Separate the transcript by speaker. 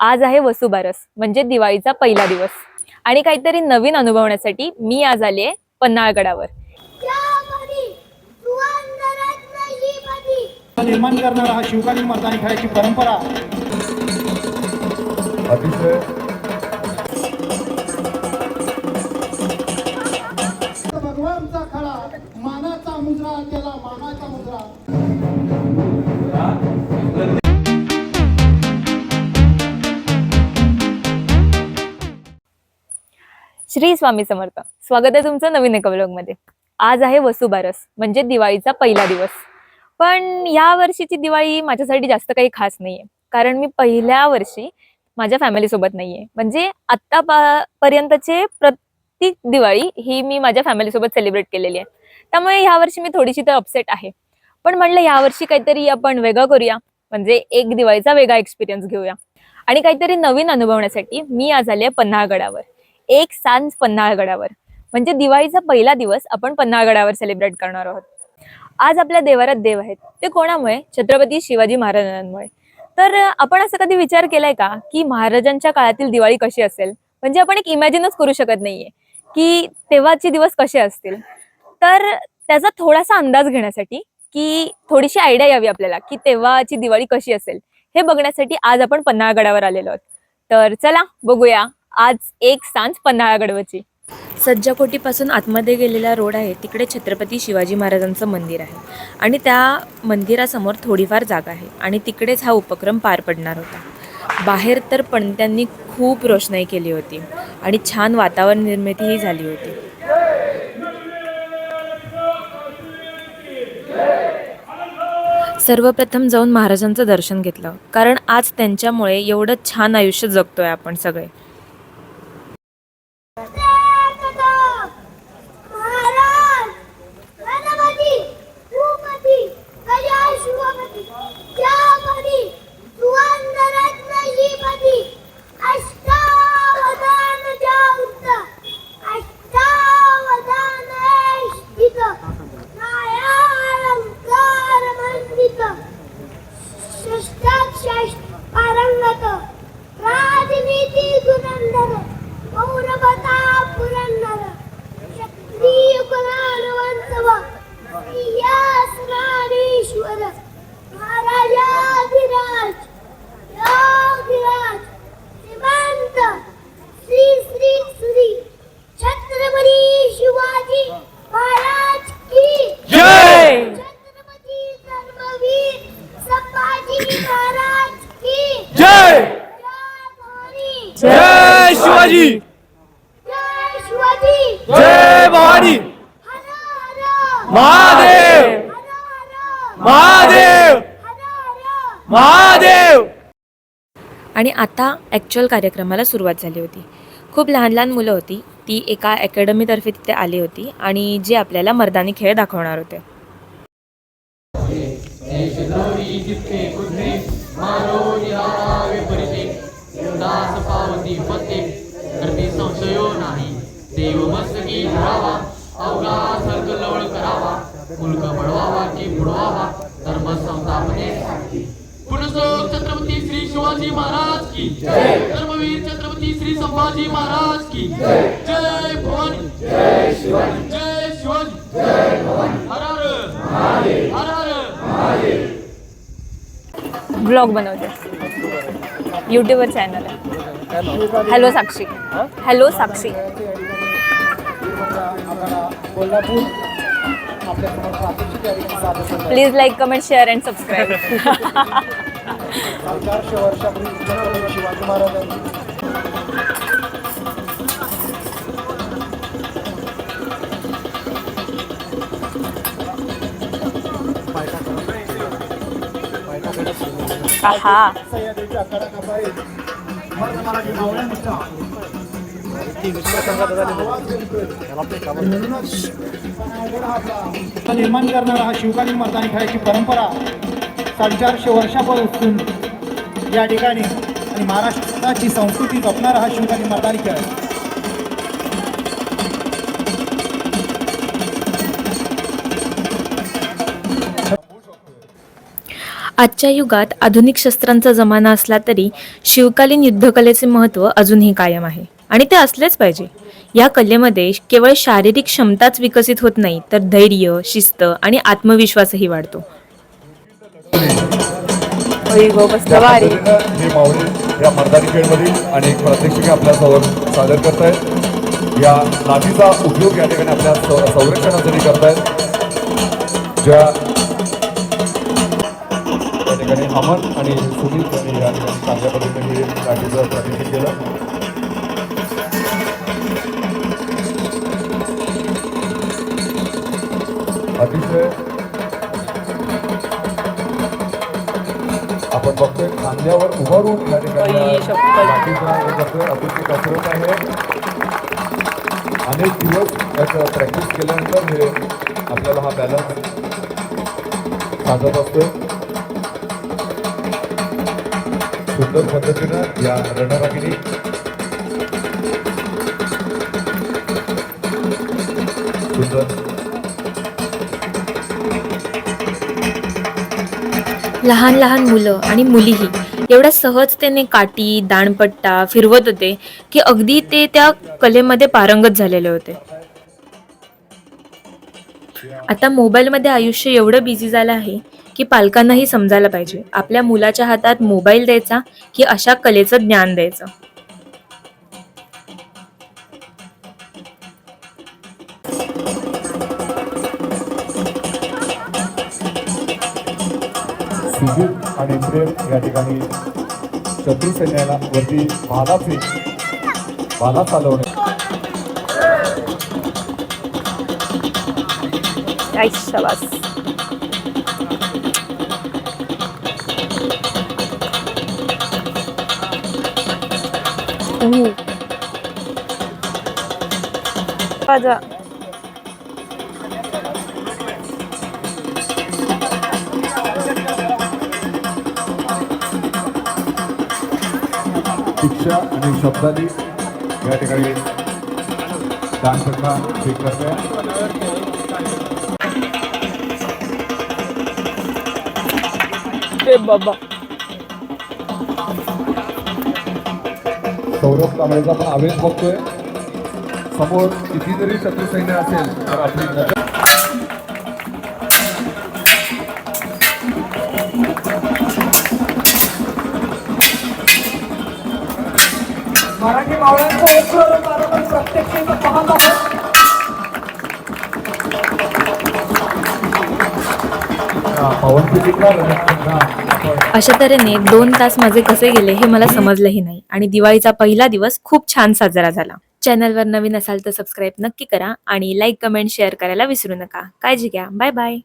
Speaker 1: आज आहे वसुबारस म्हणजे दिवाळीचा पहिला दिवस. आणि काहीतरी नवीन अनुभवण्यासाठी मी आज आले आहे पन्हाळगडावर.
Speaker 2: निर्माण करणारा हा शिवकालीन मर्दानी खेळाची परंपरा.
Speaker 1: श्री स्वामी समर्थ. स्वागत आहे तुमचं नवीन एका ब्लॉगमध्ये आज आहे वसुबारस म्हणजे दिवाळीचा पहिला दिवस. पण या वर्षीची दिवाळी माझ्यासाठी जास्त काही खास नाहीये. कारण मी पहिल्या वर्षी माझ्या फॅमिलीसोबत नाहीये. म्हणजे आत्ता पर्यंतचे प्रत्येक दिवाळी ही मी माझ्या फॅमिलीसोबत सेलिब्रेट केलेली आहे. त्यामुळे ह्या वर्षी मी थोडीशी तर अपसेट आहे. पण म्हटलं यावर्षी काहीतरी आपण वेगळं करूया. म्हणजे एक दिवाळीचा वेगळा एक्सपिरियन्स घेऊया. आणि काहीतरी नवीन अनुभवण्यासाठी मी आज आले आहे पन्हाळगडावर. एक सांज पन्हाळगडावर. म्हणजे दिवाळीचा पहिला दिवस आपण पन्हाळगडावर सेलिब्रेट करणार आहोत. आज आपल्या देवारात देव आहेत. ते कोणामुळे? छत्रपती शिवाजी महाराजांमुळे. तर आपण असं कधी विचार केलाय का? की महाराजांच्या काळातील दिवाळी कशी असेल? म्हणजे आपण एक इमॅजिनच करू शकत नाहीये. की तेव्हाचे दिवस कसे असतील? तर त्याचा थोडासा अंदाज घेण्यासाठी की थोडीशी आयडिया यावी आपल्याला की तेव्हाची दिवाळी कशी असेल? हे बघण्यासाठी आज आपण पन्हाळगडावर आलेलो आहोत. तर चला बघूया. आज एक सांज पन्हाळगडवरची सज्जाकोटीपासून आतमध्ये गेलेला रोड आहे तिकडे छत्रपती शिवाजी महाराजांचं मंदिर आहे. आणि त्या मंदिरासमोर थोडीफार जागा आहे आणि तिकडेच हा उपक्रम पार पडणार होता. बाहेर तर पणत्यांनी खूप रोषणाई केली होती आणि छान वातावरण निर्मितीही झाली होती. सर्वप्रथम जाऊन महाराजांचं दर्शन घेतलं कारण आज त्यांच्यामुळे एवढं छान आयुष्य जगतोय आपण सगळे
Speaker 3: महाराज गणपती भूपती गजा शिवपती त्यामध्ये सुवर्ण ही मधी अष्टावधान जाऊत अष्टावधान स्थित नायालंकार मंडित षष्टाक्षर पारंगत राजनीती धुरंधर पौरवता पुरंदर क्षत्रिय कुलानवंतव स्त्रियासनानेश्वर महाराजाधिराज योगिराज श्रीमंत श्री श्री श्री छत्रपती शिवाजी महाराज की
Speaker 4: जय
Speaker 3: छत्रपती धर्मवीर संभाजी महाराज की
Speaker 4: जय
Speaker 3: जय भवानी
Speaker 4: जय शिवाजी
Speaker 3: जय
Speaker 4: भवानी!
Speaker 3: हर हर
Speaker 4: महादेव!
Speaker 3: हर हर
Speaker 4: महादेव!
Speaker 3: हर हर
Speaker 4: महादेव!
Speaker 1: आणि आता ॲक्च्युअल कार्यक्रमाला सुरुवात झाली होती. खूप लहान लहान मुलं होती. ती एका अकॅडमीतर्फे तिथे आली होती आणि जे आपल्याला मर्दानी खेळ दाखवणार होते.
Speaker 5: पावती संशयो नाही. देव मस्तकी धरावा अवघा सर्ग लवळ करावा मुलग बळवावा की बुडवावा धर्म संस्थापने पुनसो छत्रपती श्री शिवाजी महाराज की धर्मवीर छत्रपती श्री संभाजी महाराज की जय. भवानी. जय शिवाजी. जय शिवाजी. जय भवानी. हर हर. हर हर.
Speaker 1: ब्लॉग बनवते. यूट्यूबवर चॅनल आहे. हॅलो साक्षी. हॅलो साक्षी.
Speaker 2: कोल्हापूर आपल्यासमोर प्रादेशिक सादर.
Speaker 1: Please like comment share and subscribe
Speaker 2: चारशे वर्षापूर्वी छत्रपती शिवाजी महाराजांनी
Speaker 1: हा
Speaker 2: सह्याद्रीची आखाडा कपाळी मर्द मराठी भावना निष्ठा. म्हणूनच निर्माण करणारा हा शिवकालीन मर्दानी खेळाची परंपरा साडेचारशे वर्षापासून या ठिकाणी आणि महाराष्ट्राची संस्कृती जपणारा हा शिवकालीन मर्दानी खेळ आहे.
Speaker 4: आजच्या युगात आधुनिक शस्त्रांचा जमाना असला तरी शिवकालीन युद्धकलेचे महत्त्व अजूनही कायम आहे आणि ते असलेच पाहिजे. या कलेमध्ये केवळ शारीरिक क्षमताच विकसित होत नाही तर धैर्य शिस्त आणि आत्मविश्वासही वाढतो.
Speaker 6: या मर्दानी खेळमधील अनेक प्रात्यक्षिके आपल्यासमोर सादर करतायत. या लाठीचा उपयोग या ठिकाणी आपल्या संरक्षणासाठी करतायत. ज्या ठिकाणी अमन आणि सुनील यांनी या ठिकाणी चांगल्या पद्धतीने लाठीचं प्रात्यक्षिक केलं. अतिशय आपण बघतोय खांद्यावर उभारून या ठिकाणी अतिशय कसरत आहे. अनेक दिवस याचं प्रॅक्टिस केल्यानंतर हे आपल्याला हा बॅलन्स साधत असतोय. सुंदर पद्धतीनं या रणरागिणी सुंदर
Speaker 4: लहान लहान मुलं आणि मुलीही एवढ्या सहजतेने काठी दाणपट्टा फिरवत होते की अगदी ते त्या कलेमध्ये पारंगत झालेले होते. आता मोबाईलमध्ये आयुष्य एवढं बिझी झालं आहे की पालकांनाही समजायला पाहिजे. आपल्या मुलाच्या हातात मोबाईल द्यायचा की अशा कलेचं ज्ञान द्यायचं.
Speaker 6: सुजित आणि प्रेम या ठिकाणी शत्रू सैन्याला वरती भालाचे भाला चालवणे.
Speaker 7: आई
Speaker 6: शिक्षा आणि सौरभ कांबळेचा पण आवेश बघतोय. समोर कितीतरी शत्रुसैन्य असेल तर आपली
Speaker 8: मराठी मावळ्यांचं पाहत आहोत.
Speaker 4: अशा तऱ्हेने दोन तास माझे कसे गेले हे मला समजलंही नाही. आणि दिवाळीचा पहिला दिवस खूप छान साजरा झाला. चॅनलवर नवीन असाल तर सबस्क्राईब नक्की करा आणि लाईक कमेंट शेअर करायला विसरू नका. काळजी घ्या. Bye bye